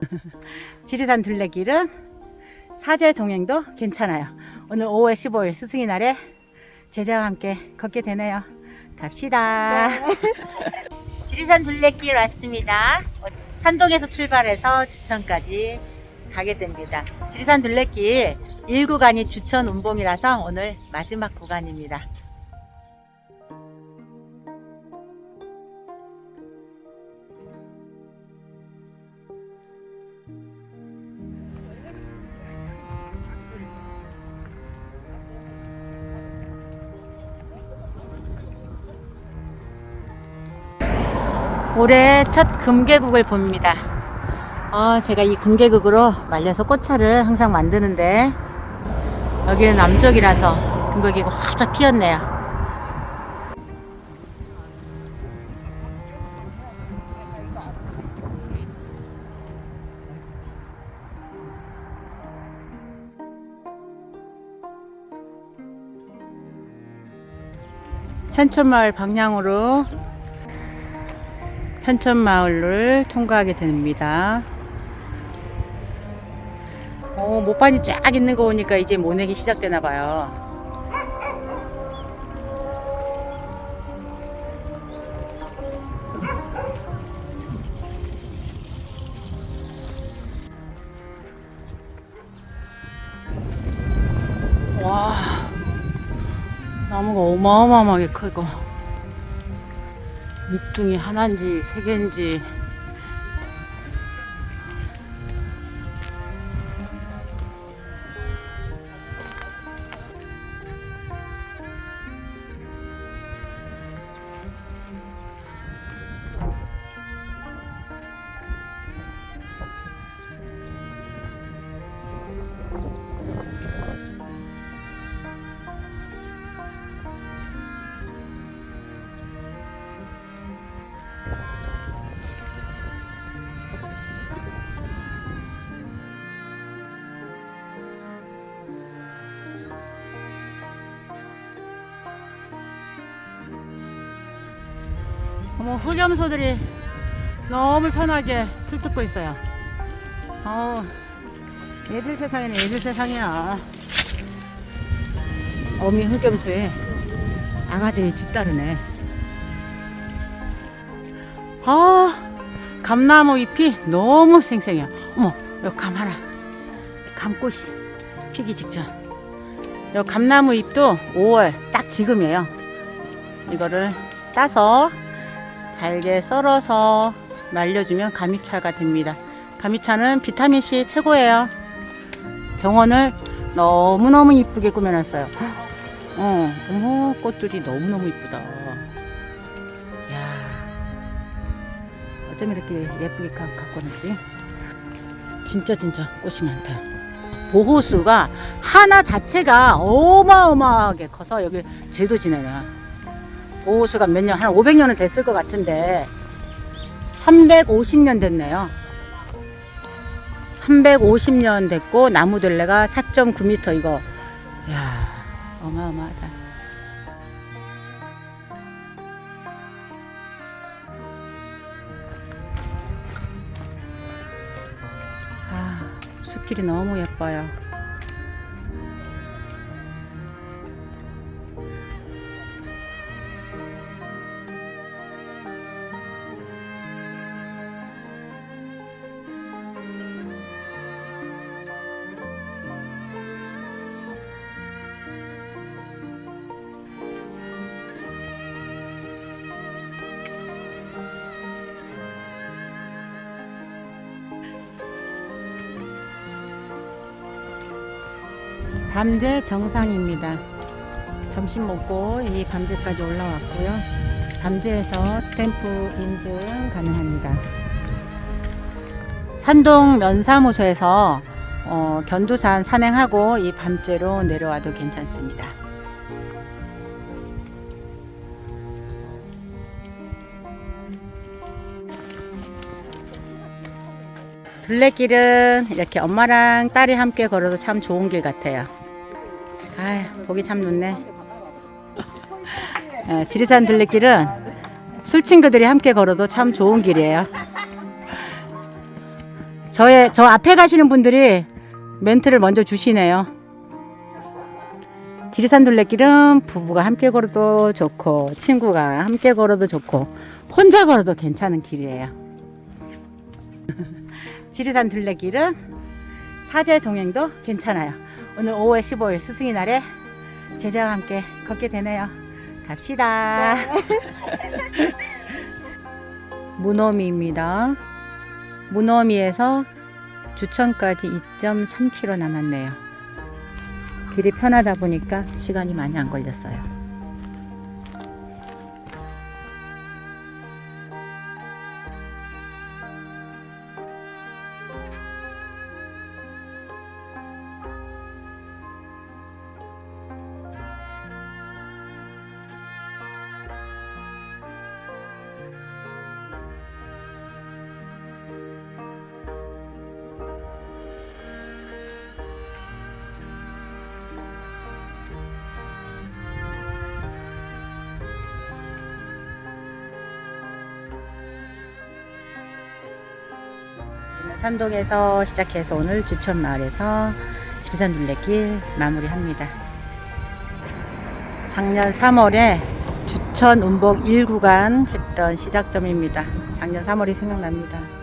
지리산 둘레길은 사제 동행도 괜찮아요. 오늘 5월 15일 스승의 날에 제자와 함께 걷게 되네요. 갑시다. 지리산 둘레길 왔습니다. 산동에서 출발해서 주천까지 가게 됩니다. 지리산 둘레길 1구간이 주천 운봉이라서 오늘 마지막 구간입니다. 올해 첫 금계국을 봅니다. 아, 제가 이 금계국으로 말려서 꽃차를 항상 만드는데 여기는 남쪽이라서 금계국이 활짝 피었네요. 현천마을 방향으로 현천마을을 통과하게 됩니다. 어, 모판이 쫙 있는 거 보니까 이제 모내기 시작되나 봐요. 와, 나무가 어마어마하게 크고. 밑둥이 하나인지 세 개인지 어머 흑염소들이 너무 편하게 풀 뜯고 있어요. 어, 얘들 세상에는 얘들 세상이야. 어미 흑염소에 아가들이 뒤따르네. 아, 감나무 잎이 너무 생생해요. 어머, 여기 감 하나. 감꽃이 피기 직전. 여 감나무 잎도 5월 딱 지금이에요. 이거를 따서 잘게 썰어서 말려주면 가미차가 됩니다. 가미차는 비타민C 최고예요. 정원을 너무너무 이쁘게 꾸며놨어요. 어, 어머, 꽃들이 너무너무 이쁘다. 야 어쩜 이렇게 예쁘게 가- 갖고 놨지? 진짜 진짜 꽃이 많다. 보호수가 하나 자체가 어마어마하게 커서 여기 제도 지내요. 보호수가 몇 년, 한 500년은 됐을 것 같은데, 350년 됐네요. 350년 됐고, 나무들레가 4.9m 이거. 이야, 어마어마하다. 아, 숲길이 너무 예뻐요. 밤제 정상입니다. 점심 먹고 이 밤제까지 올라왔고요. 밤제에서 스탬프 인증 가능합니다. 산동 면사무소에서 어, 견두산 산행하고 이 밤제로 내려와도 괜찮습니다. 둘레길은 이렇게 엄마랑 딸이 함께 걸어도 참 좋은 길 같아요. 아, 보기 참 좋네. 어, 지리산 둘레길은 술 친구들이 함께 걸어도 참 좋은 길이에요. 저의 저 앞에 가시는 분들이 멘트를 먼저 주시네요. 지리산 둘레길은 부부가 함께 걸어도 좋고 친구가 함께 걸어도 좋고 혼자 걸어도 괜찮은 길이에요. 지리산 둘레길은 사제 동행도 괜찮아요. 오늘 5월 15일 스승의 날에 제자와 함께 걷게 되네요. 갑시다. 무너미입니다. 무너미에서 주천까지 2.3km 남았네요. 길이 편하다 보니까 시간이 많이 안 걸렸어요. 산동에서 시작해서 오늘 주천마을에서 지리산 둘레길 마무리합니다. 작년 3월에 주천 운복 1구간 했던 시작점입니다. 작년 3월이 생각납니다.